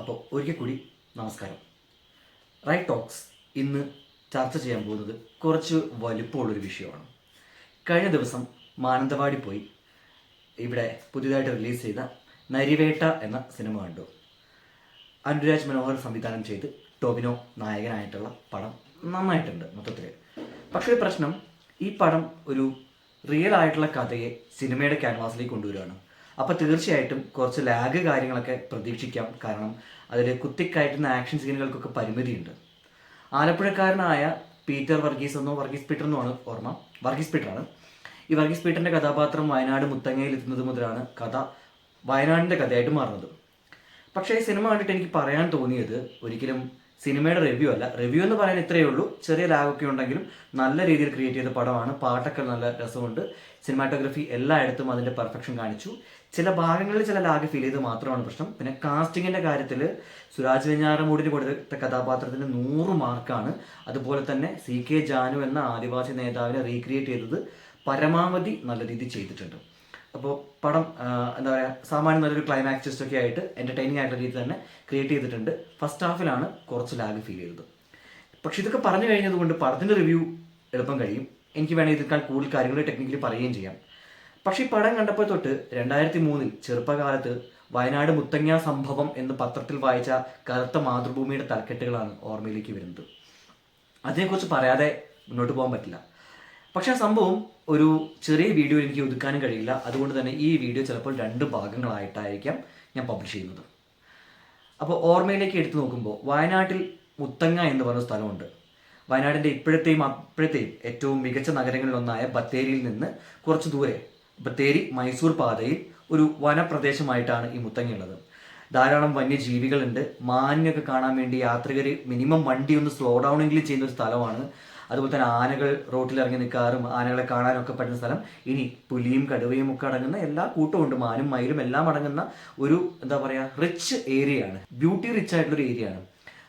അപ്പോൾ ഒരിക്കൽ കൂടി നമസ്കാരം. റൈറ്റ് ടോക്സ് ഇന്ന് ചർച്ച ചെയ്യാൻ പോകുന്നത് കുറച്ച് വലിപ്പമുള്ളൊരു വിഷയമാണ്. കഴിഞ്ഞ ദിവസം മാനന്തവാടി പോയി ഇവിടെ പുതിയതായിട്ട് റിലീസ് ചെയ്ത നരിവേട്ട എന്ന സിനിമ കണ്ടു. അനുരാജ് മനോഹർ സംവിധാനം ചെയ്ത് ടോബിനോ നായകനായിട്ടുള്ള പടം നന്നായിട്ടുണ്ട് മൊത്തത്തിൽ പക്ഷേ പ്രശ്നം ഈ പടം ഒരു റിയൽ ആയിട്ടുള്ള കഥയെ സിനിമയുടെ ക്യാൻവാസിലേക്ക് കൊണ്ടുവരികയാണ് അപ്പോൾ തീർച്ചയായിട്ടും കുറച്ച് ലാഗ് കാര്യങ്ങളൊക്കെ പ്രതീക്ഷിക്കാം. കാരണം അതിൽ കുത്തിക്കയറ്റുന്ന ആക്ഷൻ സീനുകൾക്കൊക്കെ പരിമിതിയുണ്ട്. ആലപ്പുഴക്കാരനായ പീറ്റർ വർഗീസ് എന്നോ വർഗീസ് പീറ്റർ എന്നോ ആണ് ഓർമ്മ. വർഗീസ് പീറ്ററാണ് ഈ വർഗീസ് പീറ്ററിന്റെ കഥാപാത്രം വയനാട് മുത്തങ്ങയിൽ എത്തുന്നത് മുതലാണ് കഥ വയനാടിന്റെ കഥയായിട്ട് മാറുന്നത്. പക്ഷേ ഈ സിനിമ കണ്ടിട്ട് എനിക്ക് പറയാൻ തോന്നിയത് ഒരിക്കലും സിനിമയുടെ റിവ്യൂ അല്ല. റിവ്യൂ എന്ന് പറയാൻ ഇത്രയേ ഉള്ളൂ. ചെറിയ ലാഗൊക്കെ ഉണ്ടെങ്കിലും നല്ല രീതിയിൽ ക്രിയേറ്റ് ചെയ്ത പടമാണ്. പാട്ടൊക്കെ നല്ല രസമുണ്ട്. സിനിമാറ്റോഗ്രഫി എല്ലായിടത്തും അതിന്റെ പെർഫെക്ഷൻ കാണിച്ചു. ചില ഭാഗങ്ങളിൽ ചില ലാഗ് ഫീൽ ചെയ്ത് മാത്രമാണ് പ്രശ്നം. പിന്നെ കാസ്റ്റിങ്ങിന്റെ കാര്യത്തിൽ സുരാജ് വെഞ്ഞാറമൂടിന് കൊടുത്ത കഥാപാത്രത്തിന് നൂറ് മാർക്കാണ്. അതുപോലെ തന്നെ സി കെ ജാനു എന്ന ആദിവാസി നേതാവിനെ റീക്രിയേറ്റ് ചെയ്തത് പരമാവധി നല്ല രീതിയിൽ ചെയ്തിട്ടുണ്ട്. അപ്പോൾ പടം എന്താ പറയുക സാമാന്യം നല്ലൊരു ക്ലൈമാക്സ് ഒക്കെ ആയിട്ട് എന്റർടൈനിങ് ആയിട്ടുള്ള രീതിയിൽ തന്നെ ക്രിയേറ്റ് ചെയ്തിട്ടുണ്ട്. ഫസ്റ്റ് ഹാഫിലാണ് കുറച്ച് ലാഗ് ഫീൽ ചെയ്തത്. പക്ഷെ ഇതൊക്കെ പറഞ്ഞു കഴിഞ്ഞതുകൊണ്ട് പടത്തിന്റെ റിവ്യൂ എളുപ്പം കഴിയും. എനിക്ക് വേണമെങ്കിൽ ഇതിനേക്കാൾ കൂടുതൽ കാര്യങ്ങൾ ടെക്നിക്കലി പറയുകയും ചെയ്യാം. പക്ഷേ ഈ പടം കണ്ടപ്പോൾ തൊട്ട് രണ്ടായിരത്തി മൂന്നിൽ ചെറുപ്പകാലത്ത് വയനാട് മുത്തങ്ങ സംഭവം എന്ന് പത്രത്തിൽ വായിച്ച കറുത്ത മാതൃഭൂമിയുടെ തലക്കെട്ടുകളാണ് ഓർമ്മയിലേക്ക് വരുന്നത്. അതിനെക്കുറിച്ച് പറയാതെ മുന്നോട്ട് പോകാൻ പറ്റില്ല. പക്ഷെ സംഭവം ഒരു ചെറിയ വീഡിയോ എനിക്ക് ഒതുക്കാനും കഴിയില്ല. അതുകൊണ്ട് തന്നെ ഈ വീഡിയോ ചിലപ്പോൾ രണ്ട് ഭാഗങ്ങളായിട്ടായിരിക്കാം ഞാൻ പബ്ലിഷ് ചെയ്യുന്നത്. അപ്പോൾ ഓർമ്മയിലേക്ക് എടുത്തു നോക്കുമ്പോൾ വയനാട്ടിൽ മുത്തങ്ങ എന്ന് പറഞ്ഞ സ്ഥലമുണ്ട്. വയനാടിന്റെ ഇപ്പോഴത്തെയും അപ്പോഴത്തെയും ഏറ്റവും മികച്ച നഗരങ്ങളിലൊന്നായ ബത്തേരിയിൽ നിന്ന് കുറച്ച് ദൂരെ ബത്തേരി മൈസൂർ പാതയിൽ ഒരു വനപ്രദേശമായിട്ടാണ് ഈ മുത്തങ്ങ ഉള്ളത്. ധാരാളം വന്യജീവികളുണ്ട്. മാനിനൊക്കെ കാണാൻ വേണ്ടി യാത്രികർ മിനിമം വണ്ടി ഒന്ന് സ്ലോ ഡൗൺ എങ്കിലും ചെയ്യുന്ന ഒരു സ്ഥലമാണ് അതുപോലെ തന്നെ ആനകൾ റോട്ടിൽ ഇറങ്ങി നിൽക്കാറും ആനകളെ കാണാനൊക്കെ പറ്റുന്ന സ്ഥലം. ഇനി പുലിയും കടുവയും ഒക്കെ അടങ്ങുന്ന എല്ലാ കൂട്ടവും ഉണ്ട്. മാനും മയിലും എല്ലാം അടങ്ങുന്ന ഒരു എന്താ പറയാ റിച്ച് ഏരിയയാണ് ബ്യൂട്ടി റിച്ച് ആയിട്ടുള്ള ഒരു ഏരിയയാണ്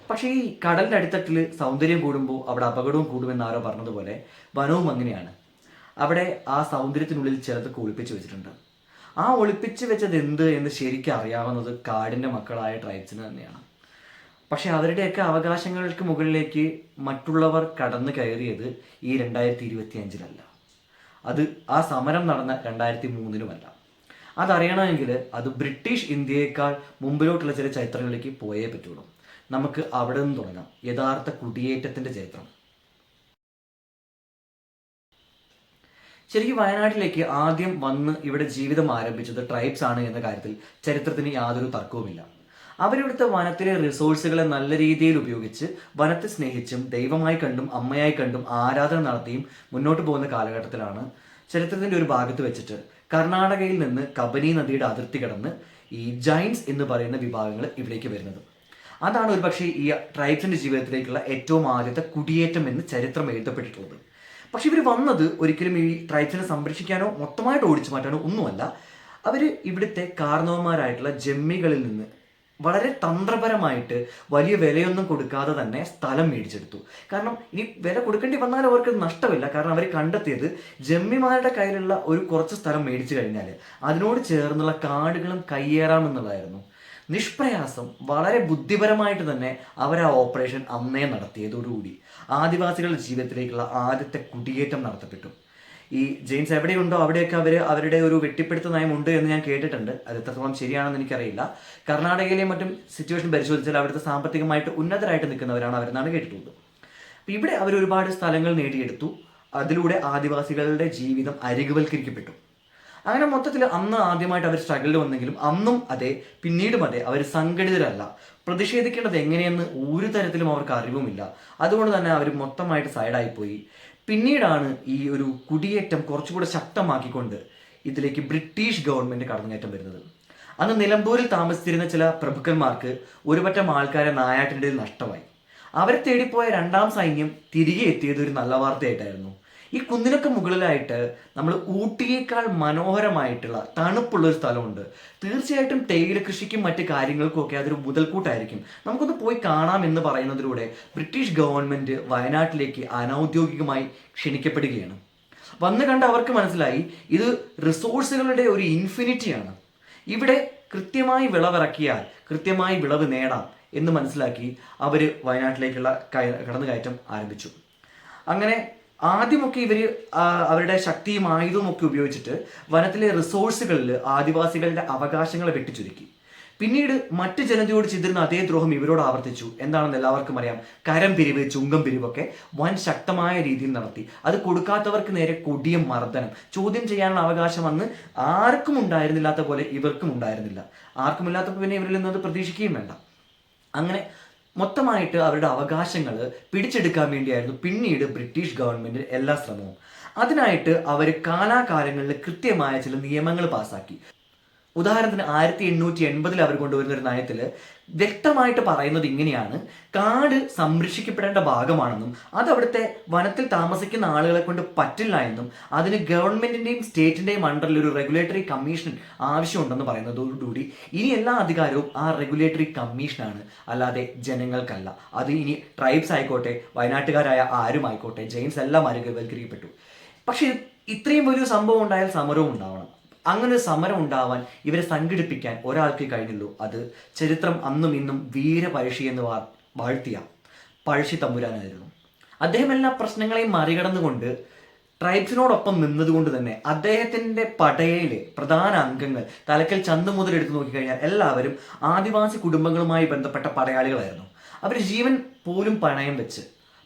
പക്ഷേ ഈ കടലിന്റെ അടിത്തട്ടിൽ സൗന്ദര്യം കൂടുമ്പോൾ അവിടെ അപകടവും കൂടുമെന്ന് ആരോ പറഞ്ഞതുപോലെ വനവും അങ്ങനെയാണ്. അവിടെ ആ സൗന്ദര്യത്തിനുള്ളിൽ ചിലതൊക്കെ ഒളിപ്പിച്ചു വെച്ചിട്ടുണ്ട്. ആ ഒളിപ്പിച്ചു വെച്ചത് എന്ത് എന്ന് ശരിക്കും അറിയാവുന്നത് കാടിന്റെ മക്കളായ ട്രൈബ്സിന് തന്നെയാണ്. പക്ഷെ അവരുടെയൊക്കെ അവകാശങ്ങൾക്ക് മുകളിലേക്ക് മറ്റുള്ളവർ കടന്നു കയറിയത് ഈ രണ്ടായിരത്തി ഇരുപത്തി അഞ്ചിലല്ല അത് ആ സമരം നടന്ന രണ്ടായിരത്തി മൂന്നിലുമല്ല അതറിയണമെങ്കിൽ അത് ബ്രിട്ടീഷ് ഇന്ത്യയേക്കാൾ മുമ്പിലോട്ടുള്ള ചില ചരിത്രങ്ങളിലേക്ക് പോയേ പറ്റുള്ളൂ. നമുക്ക് അവിടെ നിന്ന് തുടങ്ങാം. യഥാർത്ഥ കുടിയേറ്റത്തിന്റെ ചരിത്രം. ശരിക്കും വയനാട്ടിലേക്ക് ആദ്യം വന്ന് ഇവിടെ ജീവിതം ആരംഭിച്ചത് ട്രൈബ്സ് ആണ് എന്ന കാര്യത്തിൽ ചരിത്രത്തിന് യാതൊരു തർക്കവുമില്ല. അവരിവിടുത്തെ വനത്തിലെ റിസോഴ്സുകളെ നല്ല രീതിയിൽ ഉപയോഗിച്ച് വനത്തെ സ്നേഹിച്ചും ദൈവമായി കണ്ടും അമ്മയായി കണ്ടും ആരാധന നടത്തിയും മുന്നോട്ട് പോകുന്ന കാലഘട്ടത്തിലാണ് ചരിത്രത്തിന്റെ ഒരു ഭാഗത്ത് വെച്ചിട്ട് കർണാടകയിൽ നിന്ന് കബനി നദിയുടെ അതിർത്തി കടന്ന് ഈ ജൈൻസ് എന്ന് പറയുന്ന വിഭാഗങ്ങൾ ഇവിടേക്ക് വരുന്നത്. അതാണ് ഒരുപക്ഷെ ഈ ട്രൈബ്സിന്റെ ജീവിതത്തിലേക്കുള്ള ഏറ്റവും ആദ്യത്തെ കുടിയേറ്റം എന്ന് ചരിത്രം എഴുതപ്പെട്ടിട്ടുള്ളത്. പക്ഷെ ഇവർ വന്നത് ഒരിക്കലും ഈ ട്രൈബ്സിനെ സംരക്ഷിക്കാനോ മൊത്തമായിട്ട് ഓടിച്ചു മാറ്റാനോ ഒന്നുമല്ല. അവർ ഇവിടുത്തെ കാർണവന്മാരായിട്ടുള്ള ജമ്മികളിൽ നിന്ന് വളരെ തന്ത്രപരമായിട്ട് വലിയ വിലയൊന്നും കൊടുക്കാതെ തന്നെ സ്ഥലം മേടിച്ചെടുത്തു. കാരണം ഇനി വില കൊടുക്കേണ്ടി വന്നാൽ അവർക്ക് നഷ്ടമില്ല. കാരണം അവർ കണ്ടെത്തിയത് ജമ്മിമാരുടെ കയ്യിലുള്ള ഒരു കുറച്ച് സ്ഥലം മേടിച്ചു കഴിഞ്ഞാൽ അതിനോട് ചേർന്നുള്ള കാടുകളും കയ്യേറാമെന്നുള്ളതായിരുന്നു നിഷ്പ്രയാസം വളരെ ബുദ്ധിപരമായിട്ട് തന്നെ അവർ ആ ഓപ്പറേഷൻ അന്നേ നടത്തിയതോടുകൂടി. ആദിവാസികളുടെ ജീവിതത്തിലേക്കുള്ള ആദ്യത്തെ കുടിയേറ്റം നടത്തപ്പെട്ടു. ഈ ജെയിംസ് എവിടെയുണ്ടോ അവിടെയൊക്കെ അവർ അവരുടെ ഒരു വെട്ടിപ്പിടുത്ത ഉണ്ട് എന്ന് ഞാൻ കേട്ടിട്ടുണ്ട്. അത് എത്രത്തോളം ശരിയാണെന്ന് എനിക്കറിയില്ല. കർണാടകയിലെയും മറ്റും സിറ്റുവേഷൻ പരിശോധിച്ചാൽ അവിടുത്തെ സാമ്പത്തികമായിട്ട് ഉന്നതരായിട്ട് നിൽക്കുന്നവരാണ് അവരെന്നാണ് കേട്ടിട്ടുള്ളത്. അപ്പം ഇവിടെ അവർ ഒരുപാട് സ്ഥലങ്ങൾ നേടിയെടുത്തു. അതിലൂടെ ആദിവാസികളുടെ ജീവിതം അരികുവൽക്കരിക്കപ്പെട്ടു. അങ്ങനെ മൊത്തത്തിൽ അന്ന് ആദ്യമായിട്ട് അവർ സ്ട്രഗിളിൽ വന്നെങ്കിലും അന്നും അതെ പിന്നീടും അതെ അവർ സംഘടിതരല്ല. പ്രതിഷേധിക്കേണ്ടത് എങ്ങനെയെന്ന് ഒരു തരത്തിലും അവർക്ക് അറിവുമില്ല. അതുകൊണ്ട് തന്നെ അവർ മൊത്തമായിട്ട് സൈഡായി പോയി. പിന്നീടാണ് ഈ ഒരു കുടിയേറ്റം കുറച്ചുകൂടെ ശക്തമാക്കിക്കൊണ്ട് ഇതിലേക്ക് ബ്രിട്ടീഷ് ഗവൺമെന്റ് കടന്നുകയറ്റം വരുന്നത്. അന്ന് നിലമ്പൂരിൽ താമസിച്ചിരുന്ന ചില പ്രഭുക്കന്മാർക്ക് ഒരുപറ്റം ആൾക്കാരെ നായാട്ടിന്റെ നഷ്ടമായി. അവരെ തേടിപ്പോയ രണ്ടാം സൈന്യം തിരികെ എത്തിയത് ഒരു നല്ല വാർത്തയായിട്ടായിരുന്നു. ഈ കുന്നിനൊക്കെ മുകളിലായിട്ട് നമ്മൾ ഊട്ടിയേക്കാൾ മനോഹരമായിട്ടുള്ള തണുപ്പുള്ള ഒരു സ്ഥലമുണ്ട്. തീർച്ചയായിട്ടും തേയില കൃഷിക്കും മറ്റു കാര്യങ്ങൾക്കും ഒക്കെ അതൊരു മുതൽക്കൂട്ടായിരിക്കും. നമുക്കൊന്ന് പോയി കാണാം എന്ന് പറയുന്നതിലൂടെ ബ്രിട്ടീഷ് ഗവൺമെന്റ് വയനാട്ടിലേക്ക് അനൗദ്യോഗികമായി ക്ഷണിക്കപ്പെടുകയാണ്. വന്നു കണ്ട അവർക്ക് മനസ്സിലായി ഇത് റിസോഴ്സുകളുടെ ഒരു ഇൻഫിനിറ്റിയാണ്. ഇവിടെ കൃത്യമായി വിളവിറക്കിയാൽ കൃത്യമായി വിളവ് നേടാം എന്ന് മനസ്സിലാക്കി അവർ വയനാട്ടിലേക്കുള്ള കയ- കടന്നുകയറ്റം ആരംഭിച്ചു. അങ്ങനെ ആദ്യമൊക്കെ ഇവർ അവരുടെ ശക്തിയും ആയുധവും ഒക്കെ ഉപയോഗിച്ചിട്ട് വനത്തിലെ റിസോഴ്സുകളിൽ ആദിവാസികളുടെ അവകാശങ്ങളെ വെട്ടിച്ചുരുക്കി. പിന്നീട് മറ്റ് ജനതയോട് ചെയ്തിരുന്ന അതേ ദ്രോഹം ഇവരോട് ആവർത്തിച്ചു. എന്താണെന്ന് എല്ലാവർക്കും അറിയാം. കരം പിരിവ് ചുങ്കം പിരിവൊക്കെ വൻ ശക്തമായ രീതിയിൽ നടത്തി. അത് കൊടുക്കാത്തവർക്ക് നേരെ കൊടിയ മർദ്ദനം. ചോദ്യം ചെയ്യാനുള്ള അവകാശം അന്ന് ആർക്കും ഉണ്ടായിരുന്നില്ലാത്ത പോലെ ഇവർക്കും ഉണ്ടായിരുന്നില്ല. ആർക്കും ഇല്ലാത്തപ്പോൾ പിന്നെ ഇവരിൽ നിന്ന് അത് പ്രതീക്ഷിക്കുകയും വേണ്ട. അങ്ങനെ മൊത്തമായിട്ട് അവരുടെ അവകാശങ്ങൾ പിടിച്ചെടുക്കാൻ വേണ്ടിയായിരുന്നു പിന്നീട് ബ്രിട്ടീഷ് ഗവൺമെന്റിന് എല്ലാ ശ്രമവും. അതിനായിട്ട് അവർ കാലാകാലങ്ങളിൽ കൃത്യമായ ചില നിയമങ്ങൾ പാസാക്കി. ഉദാഹരണത്തിന് ആയിരത്തി എണ്ണൂറ്റി എൺപതിൽ അവർ കൊണ്ടുവരുന്ന ഒരു നയത്തിൽ വ്യക്തമായിട്ട് പറയുന്നത് ഇങ്ങനെയാണ്. കാട് സംരക്ഷിക്കപ്പെടേണ്ട ഭാഗമാണെന്നും അത് അവിടുത്തെ വനത്തിൽ താമസിക്കുന്ന ആളുകളെ കൊണ്ട് പറ്റില്ല എന്നും അതിന് ഗവൺമെന്റിന്റെയും സ്റ്റേറ്റിന്റെയും അണ്ടറിൽ ഒരു റെഗുലേറ്ററി കമ്മീഷൻ ആവശ്യമുണ്ടെന്ന് പറയുന്നതോടുകൂടി ഇനി എല്ലാ അധികാരവും ആ റെഗുലേറ്ററി കമ്മീഷനാണ് അല്ലാതെ ജനങ്ങൾക്കല്ല. അത് ഇനി ട്രൈബ്സ് ആയിക്കോട്ടെ വയനാട്ടുകാരായ ആരും ആയിക്കോട്ടെ ജെയിൻസ് എല്ലാം അരുകവൽക്കരിക്കപ്പെട്ടു പക്ഷേ ഇത്രയും വലിയ സംഭവം ഉണ്ടായാൽ സമരവും ഉണ്ടാവണം. അങ്ങനെ സമരം ഉണ്ടാവാൻ ഇവരെ സംഘടിപ്പിക്കാൻ ഒരാൾക്ക് കഴിഞ്ഞുള്ളൂ. അത് ചരിത്രം അന്നും ഇന്നും വീരപഴശി എന്ന് വാ- വാഴ്ത്തിയ പഴശ്ശി തമ്പുരാനായിരുന്നു. അദ്ദേഹം എല്ലാ പ്രശ്നങ്ങളെയും മറികടന്നുകൊണ്ട് ട്രൈബ്സിനോടൊപ്പം നിന്നതുകൊണ്ട് തന്നെ അദ്ദേഹത്തിന്റെ പടയയിലെ പ്രധാന അംഗങ്ങൾ തലക്കൽ ചന്ത് മുതൽ എടുത്തു നോക്കിക്കഴിഞ്ഞാൽ എല്ലാവരും ആദിവാസി കുടുംബങ്ങളുമായി ബന്ധപ്പെട്ട പടയാളികളായിരുന്നു. അവർ ജീവൻ പോലും പണയം വെച്ച്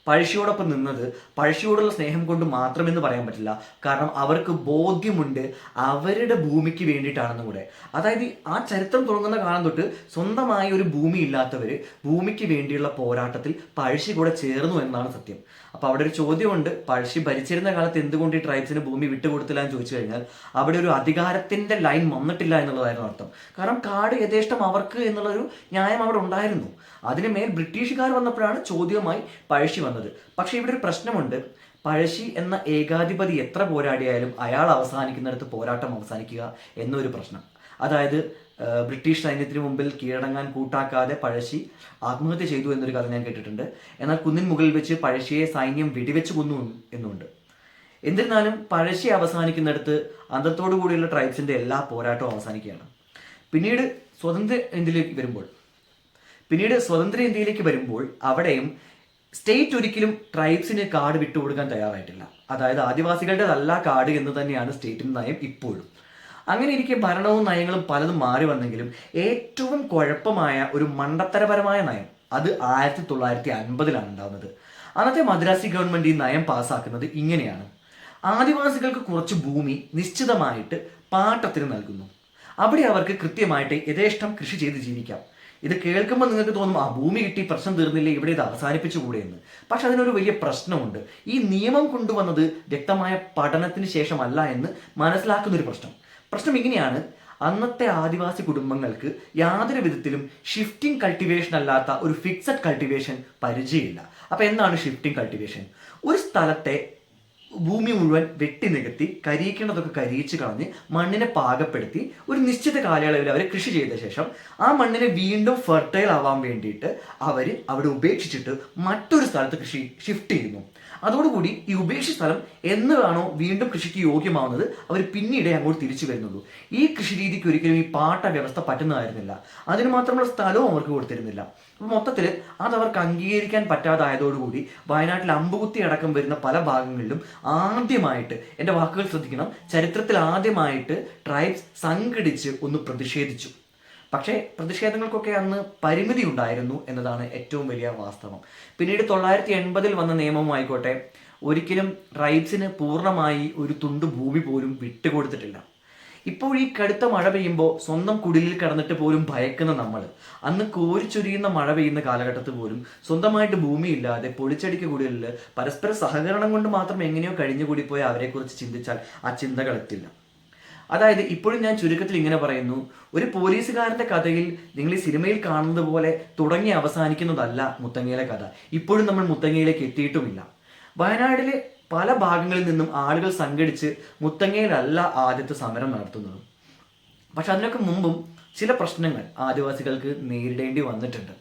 പഴശ്ശിയോടൊപ്പം നിന്നത് പഴശ്ശിയോടുള്ള സ്നേഹം കൊണ്ട് മാത്രമെന്ന് പറയാൻ പറ്റില്ല. കാരണം അവർക്ക് ബോധ്യമുണ്ട് അവരുടെ ഭൂമിക്ക് വേണ്ടിയിട്ടാണെന്നും കൂടെ. അതായത് ആ ചരിത്രം തുടങ്ങുന്ന കാലം തൊട്ട് സ്വന്തമായ ഒരു ഭൂമി ഇല്ലാത്തവര് ഭൂമിക്ക് വേണ്ടിയുള്ള പോരാട്ടത്തിൽ പഴശ്ശി കൂടെ ചേർന്നു എന്നാണ് സത്യം. അപ്പൊ അവിടെ ഒരു ചോദ്യമുണ്ട്. പഴശ്ശി ഭരിച്ചിരുന്ന കാലത്ത് എന്തുകൊണ്ട് ഈ ട്രൈബ്സിന് ഭൂമി വിട്ടുകൊടുത്തില്ല എന്ന് ചോദിച്ചു കഴിഞ്ഞാൽ അവിടെ ഒരു അധികാരത്തിന്റെ ലൈൻ വന്നിട്ടില്ല എന്നുള്ളതായിരുന്നു അർത്ഥം. കാരണം കാട് യഥേഷ്ടം അവർക്ക് എന്നുള്ളൊരു ന്യായം അവിടെ ഉണ്ടായിരുന്നു. അതിന് മേൽ ബ്രിട്ടീഷുകാർ വന്നപ്പോഴാണ് ചോദ്യമായി പഴശ്ശി വന്നത്. പക്ഷേ ഇവിടെ ഒരു പ്രശ്നമുണ്ട്. പഴശ്ശി എന്ന ഏകാധിപതി എത്ര പോരാടിയാലും അയാൾ അവസാനിക്കുന്നിടത്ത് പോരാട്ടം അവസാനിക്കുക എന്നൊരു പ്രശ്നം. അതായത് ബ്രിട്ടീഷ് സൈന്യത്തിന് മുമ്പിൽ കീഴടങ്ങാൻ കൂട്ടാക്കാതെ പഴശ്ശി ആത്മഹത്യ ചെയ്തു എന്നൊരു കഥ ഞാൻ കേട്ടിട്ടുണ്ട്. എന്നാൽ കുന്നിൻ മുകളിൽ വെച്ച് പഴശ്ശിയെ സൈന്യം വെടിവെച്ച് കൊന്നു എന്നുണ്ട് എന്നിരുന്നാലും പഴശ്ശി അവസാനിക്കുന്നിടത്ത് അന്തത്തോടു കൂടിയുള്ള ട്രൈബ്സിന്റെ എല്ലാ പോരാട്ടവും അവസാനിക്കുകയാണ്. പിന്നീട് സ്വതന്ത്ര ഇന്ത്യയിലേക്ക് വരുമ്പോൾ പിന്നീട് സ്വതന്ത്ര ഇന്ത്യയിലേക്ക് വരുമ്പോൾ അവിടെയും സ്റ്റേറ്റ് ഒരിക്കലും ട്രൈബ്സിന് കാർഡ് വിട്ടുകൊടുക്കാൻ തയ്യാറായിട്ടില്ല. അതായത് ആദിവാസികളുടേതല്ല കാർഡ് എന്ന് തന്നെയാണ് സ്റ്റേറ്റിന്റെ നയം ഇപ്പോഴും. അങ്ങനെ ഇരിക്കെ ഭരണവും നയങ്ങളും പലതും മാറി വന്നെങ്കിലും ഏറ്റവും കുഴപ്പമായ ഒരു മണ്ടത്തരപരമായ നയം അത് ആയിരത്തി തൊള്ളായിരത്തി അൻപതിലാണ് ഉണ്ടാവുന്നത്. അന്നത്തെ മദ്രാസി ഗവൺമെന്റ് ഈ നയം പാസ്സാക്കുന്നത് ഇങ്ങനെയാണ്. ആദിവാസികൾക്ക് കുറച്ച് ഭൂമി നിശ്ചിതമായിട്ട് പാട്ടത്തിന് നൽകുന്നു. അവിടെ അവർക്ക് കൃത്യമായിട്ട് യഥേഷ്ടം കൃഷി ചെയ്ത് ജീവിക്കാം. ഇത് കേൾക്കുമ്പോൾ നിങ്ങൾക്ക് തോന്നും ആ ഭൂമി കിട്ടി പ്രശ്നം തീർന്നില്ലേ ഇവിടെ ഇത് അവസാനിപ്പിച്ചുകൂടെ എന്ന്. പക്ഷെ അതിനൊരു വലിയ പ്രശ്നമുണ്ട്. ഈ നിയമം കൊണ്ടുവന്നത് വ്യക്തമായ പഠനത്തിന് ശേഷമല്ല എന്ന് മനസ്സിലാക്കുന്ന ഒരു പ്രശ്നം. പ്രശ്നം ഇങ്ങനെയാണ്. അന്നത്തെ ആദിവാസി കുടുംബങ്ങൾക്ക് യാതൊരു വിധത്തിലും ഷിഫ്റ്റിംഗ് കൾട്ടിവേഷൻ അല്ലാത്ത ഒരു ഫിക്സഡ് കൾട്ടിവേഷൻ പരിചയമില്ല. അപ്പൊ എന്താണ് ഷിഫ്റ്റിംഗ് കൾട്ടിവേഷൻ ഒരു സ്ഥലത്തെ ഭൂമി മുഴുവൻ വെട്ടി നികത്തി കരിയിക്കേണ്ടതൊക്കെ കരിയിച്ച് കളഞ്ഞ് മണ്ണിനെ പാകപ്പെടുത്തി ഒരു നിശ്ചിത കാലയളവിൽ അവർ കൃഷി ചെയ്ത ശേഷം ആ മണ്ണിനെ വീണ്ടും ഫെർട്ടൈൽ ആവാൻ വേണ്ടിയിട്ട് അവർ അവിടെ ഉപേക്ഷിച്ചിട്ട് മറ്റൊരു സ്ഥലത്ത് കൃഷി ഷിഫ്റ്റ് ചെയ്യുന്നു. അതോടുകൂടി ഈ ഉപേക്ഷിച്ച സ്ഥലം എന്ന് വേണോ വീണ്ടും കൃഷിക്ക് യോഗ്യമാവുന്നത് അവർ പിന്നീട് അങ്ങോട്ട് തിരിച്ചു വരുന്നുള്ളൂ. ഈ കൃഷി രീതിക്ക് ഒരിക്കലും ഈ പാട്ട വ്യവസ്ഥ പറ്റുന്നതായിരുന്നില്ല. അതിന് മാത്രമുള്ള സ്ഥലവും അവർക്ക് കൊടുത്തിരുന്നില്ല. അപ്പോൾ മൊത്തത്തിൽ അത് അവർക്ക് അംഗീകരിക്കാൻ പറ്റാതായതോടുകൂടി വയനാട്ടിൽ അമ്പുകുത്തി അടക്കം വരുന്ന പല ഭാഗങ്ങളിലും ആദ്യമായിട്ട് എന്റെ വാക്കുകൾ ശ്രദ്ധിക്കണം ചരിത്രത്തിൽ ആദ്യമായിട്ട് ട്രൈബ്സ് സംഘടിച്ച് ഒന്ന് പ്രതിഷേധിച്ചു. പക്ഷേ പ്രതിഷേധങ്ങൾക്കൊക്കെ അന്ന് പരിമിതി ഉണ്ടായിരുന്നു എന്നതാണ് ഏറ്റവും വലിയ വാസ്തവം. പിന്നീട് തൊള്ളായിരത്തി എൺപതിൽ വന്ന നിയമമായിക്കോട്ടെ ഒരിക്കലും ട്രൈബ്സിന് പൂർണമായി ഒരു തുണ്ട് ഭൂമി പോലും വിട്ടുകൊടുത്തിട്ടില്ല. ഇപ്പോൾ ഈ കടുത്ത മഴ പെയ്യുമ്പോൾ സ്വന്തം കുടിലിൽ കിടന്നിട്ട് പോലും ഭയക്കുന്ന നമ്മൾ അന്ന് കോരിച്ചൊരിയുന്ന മഴ പെയ്യുന്ന കാലഘട്ടത്തിൽ പോലും സ്വന്തമായിട്ട് ഭൂമിയില്ലാതെ പൊളിച്ചടിക്ക് കുടിലിൽ പരസ്പര സഹകരണം കൊണ്ട് മാത്രം എങ്ങനെയോ കഴിഞ്ഞുകൂടിപ്പോയ അവരെക്കുറിച്ച് ചിന്തിച്ചാൽ ആ ചിന്തകൾ എത്തില്ല. അതായത് ഇപ്പോഴും ഞാൻ ചുരുക്കത്തിൽ ഇങ്ങനെ പറയുന്നു ഒരു പോലീസുകാരന്റെ കഥയിൽ നിങ്ങൾ ഈ സിനിമയിൽ കാണുന്നത് പോലെ തുടങ്ങി അവസാനിക്കുന്നതല്ല മുത്തങ്ങയിലെ കഥ. ഇപ്പോഴും നമ്മൾ മുത്തങ്ങയിലേക്ക് എത്തിയിട്ടുമില്ല. വയനാട്ടിലെ പല ഭാഗങ്ങളിൽ നിന്നും ആളുകൾ സംഘടിച്ച് മുത്തങ്ങയിലല്ല ആദ്യത്തെ സമരം നടത്തുന്നത്. പക്ഷെ അതിനൊക്കെ മുമ്പും ചില പ്രശ്നങ്ങൾ ആദിവാസികൾക്ക് നേരിടേണ്ടി വന്നിട്ടുണ്ട്.